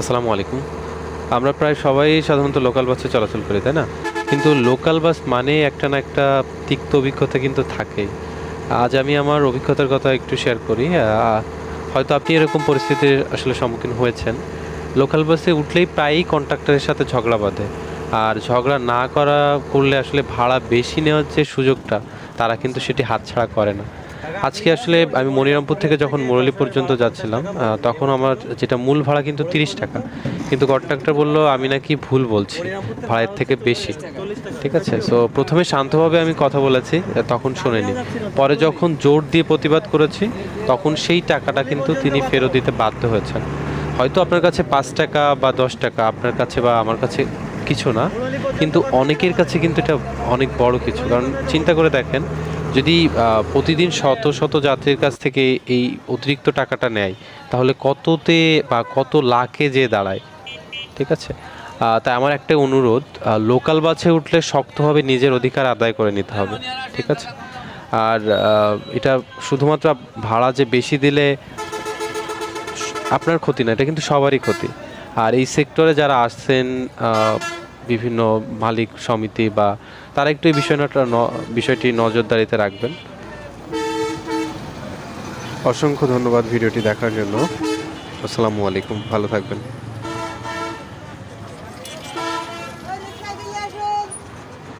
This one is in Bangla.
আসসালামু আলাইকুম। আমরা প্রায় সবাই সাধারণত লোকাল বাসে চলাচল করি, তাই না? কিন্তু লোকাল বাস মানে একটা না একটা তিক্ত অভিজ্ঞতা কিন্তু থাকেই। আজ আমি আমার অভিজ্ঞতার কথা একটু শেয়ার করি হয়তো আপনি এরকম পরিস্থিতির আসলে সম্মুখীন হয়েছেন। লোকাল বাসে উঠলেই প্রায়ই কন্ট্রাক্টরের সাথে ঝগড়া বাঁধে। আর ঝগড়া না করা করলে আসলে ভাড়া বেশি নেওয়ার যে সুযোগটা, তারা কিন্তু সেটি হাতছাড়া করে না। আজকে আসলে আমি মনিরামপুর থেকে যখন মুরলী পর্যন্ত যাচ্ছিলাম তখন আমার যেটা মূল ভাড়া কিন্তু তিরিশ টাকা। কিন্তু কন্ট্রাক্টর বলল, আমি নাকি ভুল বলছি, ভাড়ার থেকে বেশি। ঠিক আছে? সো প্রথমে শান্তভাবে আমি কথা বলেছি, তখন শোনেনি। পরে যখন জোর দিয়ে প্রতিবাদ করেছি, তখন সেই টাকাটা কিন্তু তিনি ফেরত দিতে বাধ্য হয়েছেন। হয়তো আপনার কাছে পাঁচ টাকা বা দশ টাকা, আপনার কাছে বা আমার কাছে কিছু না, কিন্তু অনেকের কাছে কিন্তু এটা অনেক বড় কিছু। কারণ চিন্তা করে দেখেন যদি প্রতিদিন শত শত যাত্রীর কাছ থেকে এই অতিরিক্ত টাকাটা নেয়, তাহলে কততে বা কত লাখে যে দাঁড়ায়? ঠিক আছে? তাই আমার একটা অনুরোধ লোকাল বাসে উঠলে শক্তভাবে নিজের অধিকার আদায় করে নিতে হবে। ঠিক আছে? আর এটা শুধুমাত্র ভাড়া যে বেশি দিলে আপনার ক্ষতি না, এটা কিন্তু সবারই ক্ষতি। আর এই সেক্টরে যারা আসছেন বিভিন্ন মালিক সমিতি বা তারা একটু এই বিষয়টা বিষয়টি নজরদারিতে রাখবেন। অসংখ্য ধন্যবাদ ভিডিওটি দেখার জন্য। আসসালামু আলাইকুম, ভালো থাকবেন।